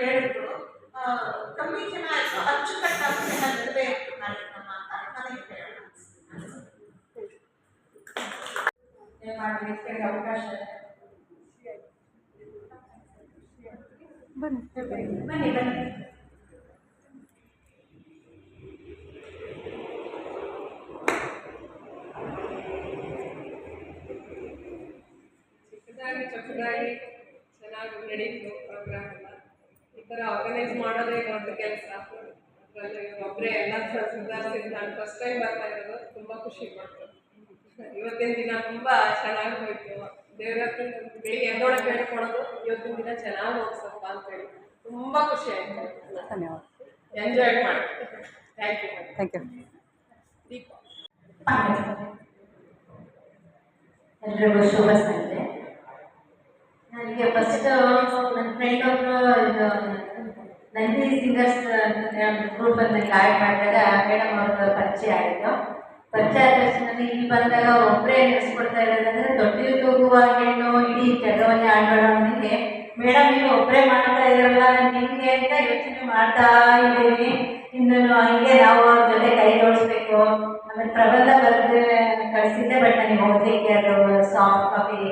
ಕೇಳಿದ್ರು ಆ, ಕಮ್ಮಿ ಜನ ಆಯ್ತು ಅಚ್ಚುಕಟ್ಟಾಗಿ ಎಲ್ಲ ನೆರವೇರಿತು ಕಾರ್ಯಕ್ರಮ ಅಂತ ನನಗೆ ಹೇಳೋಣ ಮಾಡಿ ವ್ಯಕ್ತಿಗೆ ಅವಕಾಶ ಇದೆ. ಬನ್ನಿ ಬನ್ನಿ ಬನ್ನಿ ಚಿಕ್ಕದಾಗಿ ಚೊಕ್ಕದಾಗಿ ಚೆನ್ನಾಗಿ ನಡೀತು ಪ್ರೋಗ್ರಾಮ್ ಎಲ್ಲ ಈ ಥರ ಆರ್ಗನೈಸ್ ಮಾಡೋದೇ ದೊಡ್ಡ ಕೆಲಸ. ಅದರಲ್ಲಿ ಒಬ್ಬರೇ ಎಲ್ಲ ಸುಧಾರಿಸಿ ನಾನು ಫಸ್ಟ್ ಟೈಮ್ ಬರ್ತಾ ಇರೋದು ತುಂಬ ಖುಷಿ ಪಡ್ತು ಇವತ್ತಿನ ದಿನ ತುಂಬ ಚೆನ್ನಾಗಿ ಹೋಯ್ತು. ದೇವ್ರ ಬೆಳಿಗ್ಗೆ ಎದ್ದೊಳಗೆ ಕೊಡೋದು ಇವತ್ತಿನ ದಿನ ಚೆನ್ನಾಗಿ ಹೋಗ್ಸಪ್ಪ ಅಂತೇಳಿ ತುಂಬ ಖುಷಿ ಆಯ್ತು. ಧನ್ಯವಾದ. ಎಂಜಾಯ್ ಮಾಡಿ. Thank you thank you Deepa. ಎಲ್ಲರಿಗೂ ಶುಭ ಸಂಜೆ. ನನಗೆ ಫಸ್ಟ್ ನನ್ನ ಫ್ರೆಂಡ್ ಒಬ್ಬರು ಇದು, ನಂದಿ ಸಿಂಗರ್ಸ್ ಗ್ರೂಪ್ ನನಗೆ ಆ್ಯಡ್ ಮಾಡಿದಾಗ ಮೇಡಮ್ ಅವ್ರ ಪರಿಚಯ ಆಯಿತು. ಪರಿಚಯ ಆದ ತಕ್ಷಣ ಇಲ್ಲಿ ಬಂದಾಗ ಒಬ್ಬರೇ ನಡೆಸ್ಕೊಡ್ತಾ ಇರೋದಂದ್ರೆ ದೊಡ್ಡ ಹೆಣ್ಣು, ಇಡೀ ಜಗವನ್ನೇ ಆಡ್ಕೊಳ್ಳೋನಿಗೆ ಮೇಡಮ್ ನೀವು ಒಬ್ಬರೇ ಮಾಡ್ತಾ ಇದ್ರಲ್ಲ, ನಾನು ನಿಮಗೆ ಅಂತ ಯೋಚನೆ ಮಾಡ್ತಾ ಇದ್ದೀನಿ. ಇನ್ನು ಹಂಗೆ ನಾವು ಅವ್ರ ಜೊತೆ ಕೈ ಜೋಡಿಸ್ಬೇಕು. ಆಮೇಲೆ ಪ್ರಬಂಧ ಬರೆದು, ಕಳಿಸಿದ್ದೆ ಬಟ್ ನನಗೆ ಓದಲಿಕ್ಕೆ ಅದು ಸಾಫ್ಟ್ ಕಾಪಿ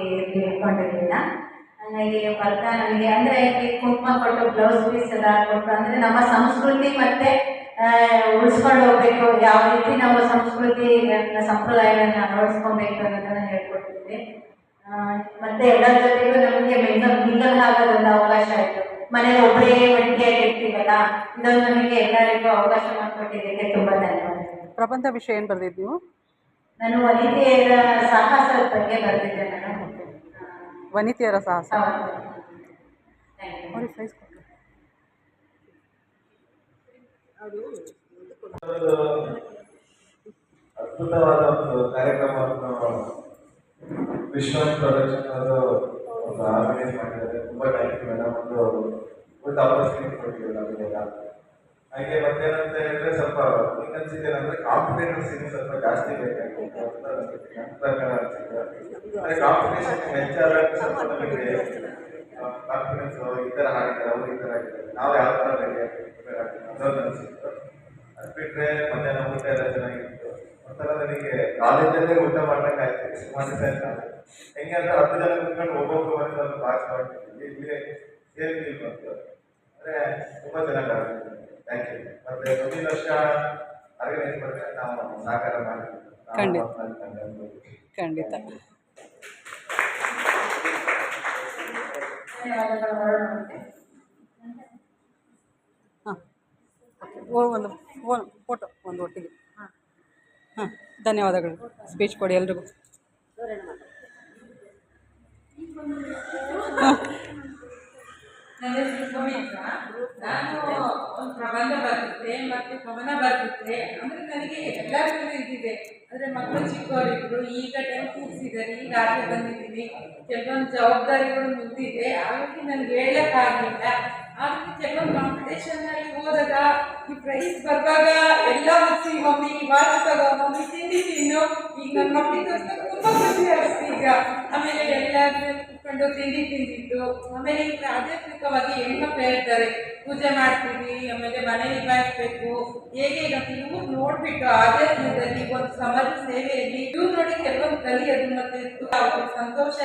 ಇಟ್ಕೊಂಡಿರಲಿಲ್ಲ. ಹಾಗಾಗಿ ಬರ್ತಾ ನನಗೆ ಅಂದರೆ ಈ ಕುಂಕುಮ ಕೊಟ್ಟು ಬ್ಲೌಸ್ ಪೀಸ್ ಎಲ್ಲ ಕೊಟ್ಟು ಅಂದರೆ ನಮ್ಮ ಸಂಸ್ಕೃತಿ ಮತ್ತೆ ಉಳಿಸ್ಕೊಂಡು ಹೋಗ್ಬೇಕು. ಯಾವ ರೀತಿ ನಮ್ಮ ಸಂಸ್ಕೃತಿ ಸಂಪ್ರದಾಯಗಳನ್ನ ಅಳವಡಿಸ್ಕೊಬೇಕು ಅನ್ನೋದನ್ನ ಹೇಳ್ಕೊಡ್ತಿದ್ವಿ ಮತ್ತೆ ಎಲ್ಲರ ಜೊತೆಗೂ ನಮಗೆ ಮಿಂಗಲ್ ಮಿಂಗಲ್ ಆಗೋದೊಂದು ಅವಕಾಶ ಆಯಿತು. ಮನೇಲಿ ಒಬ್ಬರೇ ಒಟ್ಟಿಗೆ ಇರ್ತೀವಲ್ಲ ಇದೊಂದು ನಮಗೆ ಎಲ್ಲರಿಗೂ ಅವಕಾಶ ಮಾಡಿಕೊಟ್ಟಿದ್ದಕ್ಕೆ ತುಂಬ ಧನ್ಯವಾದ. ಪ್ರಬಂಧ ವಿಷಯ ಏನು ಬರೆದಿದ್ದು ನಾನು ವನಿತೆಯರ ಸಾಹಸದ ಬಗ್ಗೆ ಬರೆದಿದ್ದೆ ಮೇಡಮ್ ವನಿತೆಯರ ಸಾಹಸ ಹೌದು ಥ್ಯಾಂಕ್ ಯು ಅವ್ರಿಗೆ ಪ್ರೈಸ್ ಕೊಟ್ಟು ಒಂದು ಅದ್ಭುತವಾದ ಒಂದು ಕಾರ್ಯಕ್ರಮವನ್ನು ವಿಶ್ವನಾಥ್ ಪ್ರೊಡಕ್ಷನ್ ಅವರು ಒಂದು ಆರ್ಗನೈಸ್ ಮಾಡಿದ್ದಾರೆ ತುಂಬ ಥ್ಯಾಂಕ್ ಯು ಮೇಡಮ್ ಒಂದು ಒಂದು ಆಪರ್ಚುನಿಟಿ ಕೊಟ್ಟಿದ್ದೀವಿ ನಮಗೆಲ್ಲ ಹಾಗೆ ಮತ್ತೇನಂತ ಹೇಳಿದ್ರೆ ಸ್ವಲ್ಪ ಈಗ ಅಂದ್ರೆ ಅಂದರೆ ಕಾಂಪಿಟೇಟರ್ಸ್ ಇನ್ನು ಸ್ವಲ್ಪ ಜಾಸ್ತಿ ಬೇಕಾಗಿತ್ತು. ಅಂತ ಅನ್ಸುತ್ತೆ. ಕಾಂಪಿಟೇಷನ್ ಹೆಚ್ಚಾದಾಗ ಸ್ವಲ್ಪ ನಮಗೆ ಕಾನ್ಫಿಡೆನ್ಸ್ ಈ ಥರ ಹಾಡಿದ್ದಾರೆ ಅವರು ಈ ಥರ ಹಾಡಿದ್ದಾರೆ ನಾವು ಯಾವ ಥರ ಪ್ರಿಪೇರ್ ಆಗ್ತೀವಿ ಅದೊಂದು ಅನಿಸಿತ್ತು. ಅದು ಬಿಟ್ಟರೆ ಮಧ್ಯಾಹ್ನ ಊಟ ಎಲ್ಲ ಚೆನ್ನಾಗಿತ್ತು. ಒಂಥರ ನನಗೆ ಕಾಲೇಜಲ್ಲೇ ಊಟ ಮಾಡ್ದಂಗೆ ಆಯ್ತು. ಸುಮಾರು ಹೆಂಗೆ ಅಂದ್ರೆ ಹತ್ತು ಜನ ಕುತ್ಕೊಂಡು ಒಬ್ಬೊಬ್ಬರು ಒಂದು ಬಾಕ್ಸ್ ಮಾಡ್ತಿದ್ವಿ. ಇಲ್ಲಿ ಸೇಮ್ ಫೀಲ್ ಬಂತು ಅಂದರೆ ತುಂಬ ಚೆನ್ನಾಗಿ ಆಗುತ್ತೆ ಥ್ಯಾಂಕ್ ಯು ಮತ್ತೆ ಮುಂದಿನ ವರ್ಷ ಆರ್ಗನೈಸ್ ಮಾಡಿದ್ರೆ ನಾವು ಸಹಕಾರ ಮಾಡ್ತೀವಿ ನಾವು ಖಂಡಿತ. ಹಾಂ. ಒಂದು ಫೋನ್ ಫೋಟೋ ಒಂದು ಒಟ್ಟಿಗೆ. ಹಾಂ. ಧನ್ಯವಾದಗಳು. ಸ್ಪೀಚ್ ಕೊಡಿ ಎಲ್ರಿಗೂ. ನನ್ನ ಹೆಸರು ಸುಮಿತ್ರ ನಾನು ಒಂದು ಪ್ರಬಂಧ ಬರ್ತಿದ್ದೆ ಮತ್ತು ಕವನ ಬರ್ತಿದ್ದೆ ಅಂದ್ರೆ ನನಗೆ ಎಲ್ಲ ಇದಿದೆ ಅಂದ್ರೆ ಮಕ್ಕಳು ಚಿಕ್ಕವರಿದ್ರು, ಈಗ ಟೈಮ್ ಕೂಗಿಸಿದ್ದಾರೆ, ಈಗ ಆಚೆ ಬಂದಿದ್ದೀನಿ. ಕೆಲವೊಂದು ಜವಾಬ್ದಾರಿಗಳು ಮುಂದಿದೆ. ಹಾಗಾಗಿ ನನಗೆ ಹೇಳೋಕ್ಕಾಗಲಿಲ್ಲ ಆದರೆ ಕೆಲವೊಂದು ಕಾಂಪಿಟೇಷನ್ನಲ್ಲಿ ಹೋದಾಗ ಈ ಪ್ರೈಸ್ ಬರುವಾಗ ಎಲ್ಲ ಮುಗಿಸಿ ಮಮ್ಮಿ ವಾಚ್ ತಗೋ, ಮಮ್ಮಿ, ತಿಂಡಿ ತಿನ್ನು. ಈಗ ನನ್ನ ಮಕ್ಕಳಿಗೋಸ್ಕರ ತುಂಬಾ ಖುಷಿ ಆಗುತ್ತೆ ಈಗ ಆಮೇಲೆ ಎಲ್ಲಾದ್ರೂ ಕುತ್ಕೊಂಡು ತಿಂಡಿ ತಿಂದಿದ್ದು. ಆಮೇಲೆ ಈಗ ಆಧ್ಯಾತ್ಮಿಕವಾಗಿ ಹೆಣ್ಮಕ್ಳು ಹೇಳ್ತಾರೆ, ಪೂಜೆ ಮಾಡ್ತೀವಿ, ಆಮೇಲೆ ಮನೆ ನಿಭಾಯಿಸ್ಬೇಕು. ಹೇಗೆ ಇರುತ್ತೆ ಇವ್ರು ನೋಡ್ಬಿಟ್ಟು ಆಧ್ಯಾತ್ಮದಲ್ಲಿ ಒಂದು ಸಮಾಜ ಸೇವೆಯಲ್ಲಿ ಇವ್ರು ನೋಡಿ ಕೆಲವೊಂದು ಕಲಿಯೋದು ಮತ್ತೆ ಸಂತೋಷ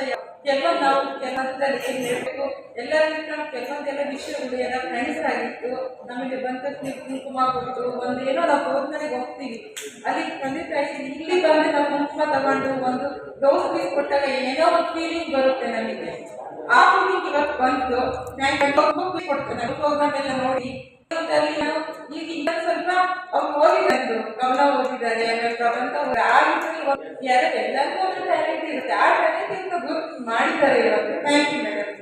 ಕೆಲವೊಂದು ನಾವು ಕೆಲವೊಂದಲ್ಲಿ ಏನ್ ಹೇಳ್ಬೇಕು ಎಲ್ಲರಿಗಿಂತ ಕೆಲವೊಂದೆಲ್ಲ ವಿಷಯಗಳು ಎಲ್ಲ ಫ್ರೆಂಡ್ಸ್ ಆಗಿತ್ತು. ನಮಗೆ ಬಂದ ಕುಂಕುಮ ಕೊಟ್ಟು ಒಂದು ಏನೋ ನಾವು ಹೋದ್ಮೇಲೆ ಹೋಗ್ತೀವಿ. ಅಲ್ಲಿ ತಂದೆ ತಾಯಿ ಇಲ್ಲಿ ಬಂದು ನಾವು ಕುಂಕುಮ ತಗೊಂಡು ಒಂದು ಗೌಸ್ ಪೀಸ್ ಕೊಟ್ಟಾಗ ಏನೋ ಒಂದು ಫೀಲಿಂಗ್ ಬರುತ್ತೆ ನಮಗೆ. ಆ ಫೀಲಿಂಗ್ ಇವತ್ತು ಬಂತು. ನಾನು ಕೊಡ್ತೇನೆ. ಎಲ್ಲ ನೋಡಿ. ಸ್ವಲ್ಪ ಅವ್ರು ಓದಿದ್ರು ಕವನ ಓದಿದ್ದಾರೆ ಯಾರು ಆ ಟ್ಯಾಲೆಂಟ್ ಇಂದ ಗುರುತು ಮಾಡಿದ್ದಾರೆ ಇವತ್ತು ಥ್ಯಾಂಕ್ ಯು ಮೇಡಮ್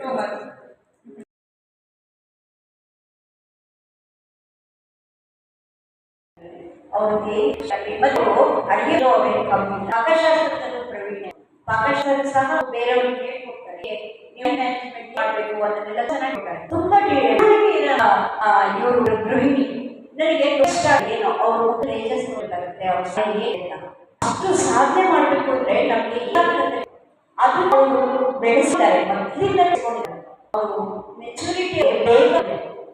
ಅವ್ರಿಗೆ ಕಮ್ಮಿ ಪಾಕಶಾಸ್ತ್ರದಲ್ಲೂ ಪ್ರವೀಣೆ. ಪಾಕಶಾಸ್ತ್ರ ಸಹ ಬೇರೆಯವ್ರಿಗೆ ಹೇಳ್ಕೊಡ್ತಾರೆ. ನೀವು ಮ್ಯಾನೇಜ್ಮೆಂಟ್ ಮಾಡಬೇಕು, ಅದನ್ನೆಲ್ಲ ಚೆನ್ನಾಗಿ ಇವರು ಗೃಹಿಣಿ. ನನಗೆ ಕಷ್ಟ ಏನು? ಅವರು ತೇಜಸ್ ಗೊತ್ತಾಗುತ್ತೆ ಅವ್ರ ಸರಿ ಅಷ್ಟು ಸಾಧನೆ ಮಾಡಬೇಕು ಅಂದ್ರೆ ನಮ್ಗೆ ಅದು ಅವರು ಬೆಳೆಸಿದ್ದಾರೆ. ಮೊದಲಿಂದ ಅವರು ಮೆಚುರಿಟಿ ಬೇಗ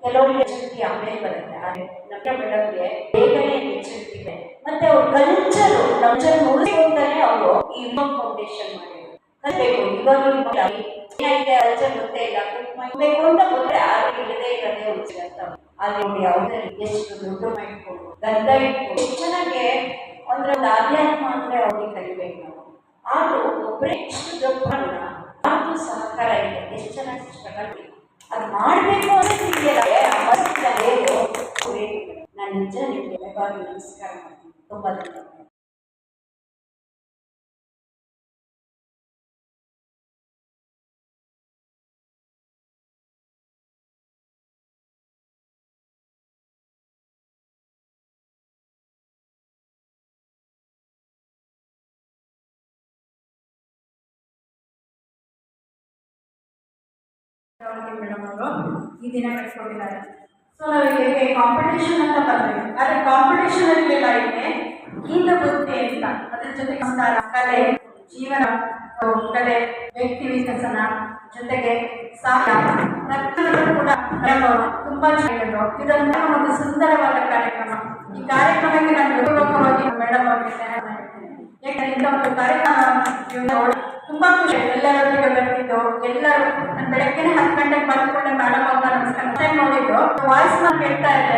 ಕೆಲವರಿಗೆ ಮೆಚುರಿಟಿ ಆಮೇಲೆ ಬರುತ್ತೆ. ಆದರೆ ನಮ್ಮ ಮೇಡಮ್ಗೆ ಬೇಗನೆ ಇದೆ. ಮತ್ತೆ ಅವ್ರ ಕಲ್ಚರು ಕಲ್ಚರ್ ಉಳಿಸ್ಕೊಂತಾನೆ ಅವರು ಈ ಫೌಂಡೇಶನ್ ಮಾಡಿದ್ರು ಕಲಿಬೇಕು. ಇವಾಗ ಕಲ್ಚರ್ ಗೊತ್ತೇ ಇಲ್ಲ. ಮಾಡಬೇಕು ಅಂತ ಗೊತ್ತೇ ಆದ್ರೆ ಇಲ್ಲದೆ ಇರೋದೇ ಉಳಿಸಿದಂತ ಅಲ್ಲಿ ನೋಡಿ ರೀತಿ ಎಷ್ಟು ದೊಡ್ಡ ಮಾಡಿಕೊಂಡು ಗಂಧ ಇಟ್ಕೊಂಡು ಚೆನ್ನಾಗಿ ಅಂದ್ರೆ ಒಂದು ಆಧ್ಯಾತ್ಮ ಅಂದ್ರೆ ಅವ್ರಿಗೆ ಕಲಿಬೇಕು ನಾವು. ಆದ್ರೂ ಒಬ್ಬರೇ ಎಷ್ಟು ದೊಡ್ಡ ಅದು ಸಹಕಾರ ಇದೆ. ಎಷ್ಟು ಚೆನ್ನಾಗಿ ಸ್ಟ್ರಗಲ್ ಅದು ಮಾಡಬೇಕು ಅಂತ ಇದೆಯಲ್ಲ ನಾನು ನಿಜ ನಿಮಗೆ ನಮಸ್ಕಾರ ಮಾಡ್ತೀನಿ. ತುಂಬ ಧನ್ಯವಾದ ಮೇಡಮ್ ಅವರು ಈ ದಿನ ಕಟ್ಕೊಂಡಿದ್ದಾರೆ ಸೊ ನಾವು ಹೇಗೆ ಕಾಂಪಿಟೇಷನ್ ಅಂತ ಬರ್ತೀವಿ ಆದರೆ ಕಾಂಪಿಟೇಷನ್ ಅಲ್ಲಿ ಇದೆ. ಗೀತ ಬುದ್ಧಿ ಅಂತ. ಅದ್ರ ಜೊತೆ ಸಂಸ್ಕಾರ ಕಲೆ, ಜೀವನ, ಕಲೆ, ವ್ಯಕ್ತಿ ವಿಕಸನ, ಜೊತೆಗೆ ಸಾಹಿತ್ಯ ಪ್ರತಿಯೊಂದು ಕೂಡ ತುಂಬಾ ಚೆನ್ನಾಗಿದ್ರು ಇದೊಂದು ಒಂದು ಸುಂದರವಾದ ಕಾರ್ಯಕ್ರಮ. ಈ ಕಾರ್ಯಕ್ರಮಕ್ಕೆ ನಾನು ಹೃದಯಪೂರ್ವಕವಾಗಿ ಮೇಡಮ್ ಅವರಿಗೆ ಯಾಕಂದ್ರೆ ಇಂಥ ಒಂದು ಕಾರ್ಯಕ್ರಮ ತುಂಬಾ ಖುಷಿ ಆಯ್ತು. ಬರ್ತಿದ್ದು ಎಲ್ಲರೂ ನಾನು ಬೆಳಗ್ಗೆನೆ ಹತ್ತು ಗಂಟೆಗೆ ಬಂದ್ಕೊಂಡೆ ಮೇಡಮ್ ಅವ್ರ ನಮಸ್ಕಾರ ನೋಡಿದ್ದು. ವಾಯ್ಸ್ನ ಕೇಳ್ತಾ ಇದ್ದೆ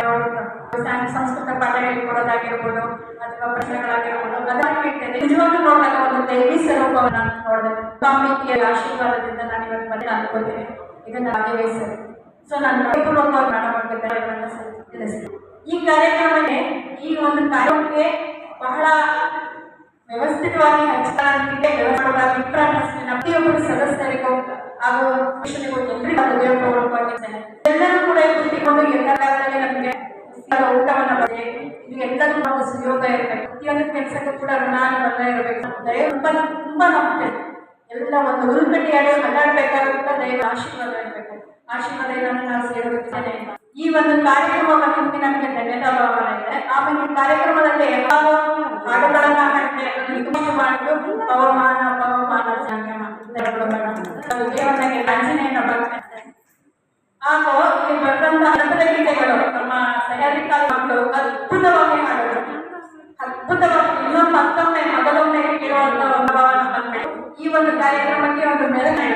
ಸಂಸ್ಕೃತ ಪಾಠ ಹೇಳ್ಕೊಡೋದಾಗಿರ್ಬೋದು, ಅಥವಾ ಪ್ರಶ್ನೆಗಳಾಗಿರ್ಬೋದು, ಅದನ್ನು ಕೇಳ್ತಿದ್ದೆ. ನಿಜವಾಗ್ಲೂ ನೋಡಿದಾಗ ಒಂದು ದೈವಿ ಸ್ವರೂಪವನ್ನು ನೋಡಿದೆ. ಸ್ವಾಮೀಜಿಯ ಆಶೀರ್ವಾದದಿಂದ ನಾನು ಇವತ್ತು ಬಂದು ಅನ್ಕೋತೀನಿ ಇದನ್ನ ಸರ್ ಸೊ ನಾನು ಮೇಡಮ್ ಅವ್ರಿಗೆ ತಿಳಿಸ್ತೀನಿ. ಈ ಕಾರ್ಯಕ್ರಮಕ್ಕೆ ಈ ಒಂದು ಕಾರ್ಯಕ್ಕೆ ಬಹಳ ವ್ಯವಸ್ಥಿತವಾಗಿ ಹಂಚಿಕೆ ಪ್ರತಿಯೊಬ್ಬರು ಸದಸ್ಯರಿಗೂ ಹಾಗೂ ಶಿಕ್ಷಕರಿಗೂ ಎಲ್ಲರಿಗೂ ಹೃದಯಪೂರ್ವಕವಾಗಿ ಎಲ್ಲರೂ ಕೂಡ ಕೂತಿಕೊಂಡು ಎಲ್ಲ ಕಾಲದಲ್ಲಿ ನಮಗೆ ಊಟವನ್ನು ಬಗ್ಗೆ ಇದು ಎಲ್ಲರೂ ಒಂದು ಸುಯೋಗ ಪ್ರತಿಯೊಂದು ಕೆಲಸಕ್ಕೂ ಕೂಡ ಋಣಾನುಬಂಧ ಇರಬೇಕು. ತುಂಬಾ ತುಂಬಾ ಎಲ್ಲ ಒಂದು ಹುಲ್ಕಟ್ಟಿ ಅಡಿ ಮಾತಾಡಬೇಕಾದ್ರೂ ಕೂಡ ಆಶೀರ್ವಾದ ಇರಬೇಕು. ಆಶೀರ್ವಾದಗಳನ್ನು ನಾವು ಸೇರುತ್ತೇನೆ ಈ ಒಂದು ಕಾರ್ಯಕ್ರಮವನ್ನು ನಿಮಗೆ ನಮಗೆ ಇದೆ. ಆಮೇಲೆ ಈ ಕಾರ್ಯಕ್ರಮದಲ್ಲಿ ಎಲ್ಲ ಹಾಡುಗಳನ್ನ ಅದನ್ನು ಮಾಡಿದ್ದು ಪವಮಾನ ಪವಮಾನ ಹಾಗೂ ಇಲ್ಲಿ ಬರೆದಂತ ಹಬ್ಬದ ಗೀತೆಗಳು ನಮ್ಮ ಸಹ್ಯಾದ್ರಿ ಮಕ್ಕಳು ಅದ್ಭುತವಾಗಿ ಹಾಡಿದ್ರು. ಅದ್ಭುತವಾಗಿ ಇನ್ನೊಂದು ಮತ್ತೊಮ್ಮೆ ಮೊದಲೊಮ್ಮೆ ಕೇಳುವಂತ ಒಂದು ಭಾವನೆ ಈ ಒಂದು ಕಾರ್ಯಕ್ರಮಕ್ಕೆ ಒಂದು ಮೆಲುಗಾಯಿತು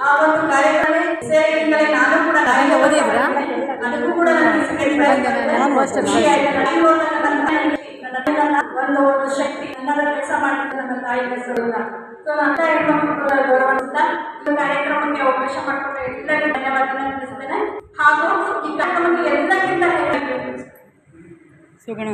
ಆ ಒಂದು ಕಾರ್ಯಕ್ರಮ ಸೇರಿದಿಂದಲೇ ನಾನು ಕೂಡ ನಾಳೆಗೆ ಓದಿದ್ರಾ? ಅದಕ್ಕೂ ಕೂಡ ನನಗೆ ಒಂದು ಒಂದು ಶಕ್ತಿ ನನ್ನದ ಕೆಲಸ ಮಾಡಿದ ನನ್ನ ತಾಯಿ ಹೆಸರು ಸೊ ನನ್ನ ಹೆಣ್ಮಕ್ಳು ಗೌರವಿಸ್ತಾ ಈ ಕಾರ್ಯಕ್ರಮಕ್ಕೆ ಅವಕಾಶ ಮಾಡಿಕೊಟ್ಟ ಎಲ್ಲರಿಗೂ ತಿಳಿಸ್ತೇನೆ. ಹಾಗೂ ಈ ಕಾರ್ಯಕ್ರಮಕ್ಕೆ ಎಲ್ಲಕ್ಕಿಂತ ಸುಗುಣ